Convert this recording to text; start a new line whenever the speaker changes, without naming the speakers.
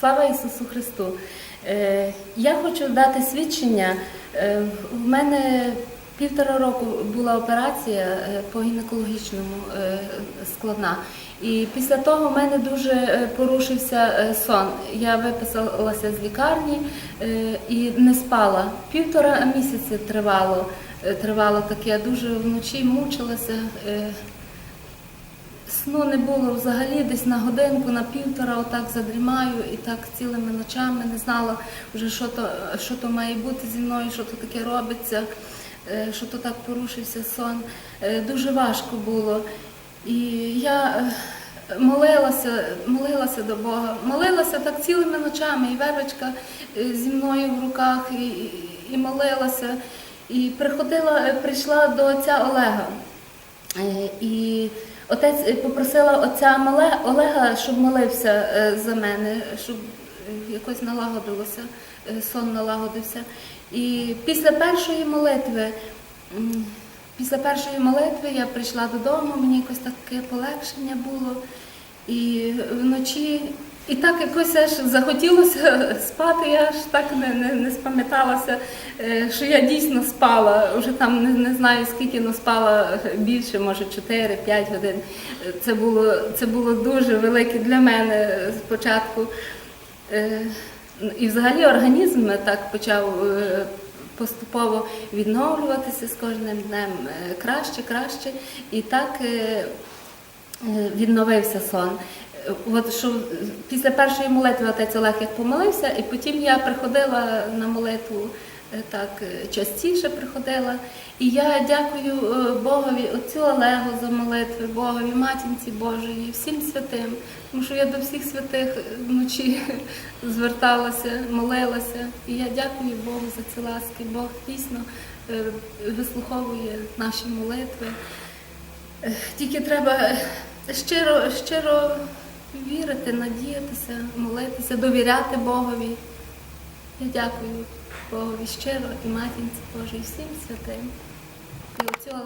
Слава Ісусу Христу! Е, Я хочу дати свідчення. Е, В мене півтора року була операція е, по гінекологічному е, складна. І після того в мене дуже е, порушився е, сон. Я виписалася з лікарні е, і не спала. Півтора місяці тривало, е, тривало таке. Дуже вночі мучилася. Сну не було взагалі, десь на годинку, на півтора, отак задрімаю і так цілими ночами не знала вже, що то, що то має бути зі мною, що то таке робиться, е, що то так порушився сон. Е, Дуже важко було. І я е, молилася, молилася до Бога, молилася так цілими ночами, і вервочка е, зі мною в руках, і, і, молилася. І приходила, прийшла до отця Олега. Отець е, попросила отця Олега, щоб молився е, за мене, щоб е, якось налагодилося, сон налагодився. І після першої молитви, після першої молитви я прийшла додому, мені якось таке полегшення було. І вночі, і так якось аж захотілося спати, я аж так не, не, не спам'яталася, е, що я дійсно спала. Вже там не, не знаю скільки, але спала більше, може 4-5 годин. Це було, це було дуже велике для мене спочатку. Е, І взагалі організм так почав е, поступово відновлюватися з кожним днем краще, краще. І так відновився сон. Е, От що після першої молитви отець Олег як помолився, і потім я приходила на молитву е, так е, частіше приходила. І я дякую Богові, отцю Олегу за молитви, Богові, матінці Божої, всім святим, тому що я до всіх святих вночі зверталася, молилася. І я дякую Богу за ці ласки. Бог дійсно вислуховує наші молитви. Тільки треба щиро, щиро вірити, надіятися, молитися, довіряти Богові. Я дякую Богові щиро і матінці Божій, всім святим. І.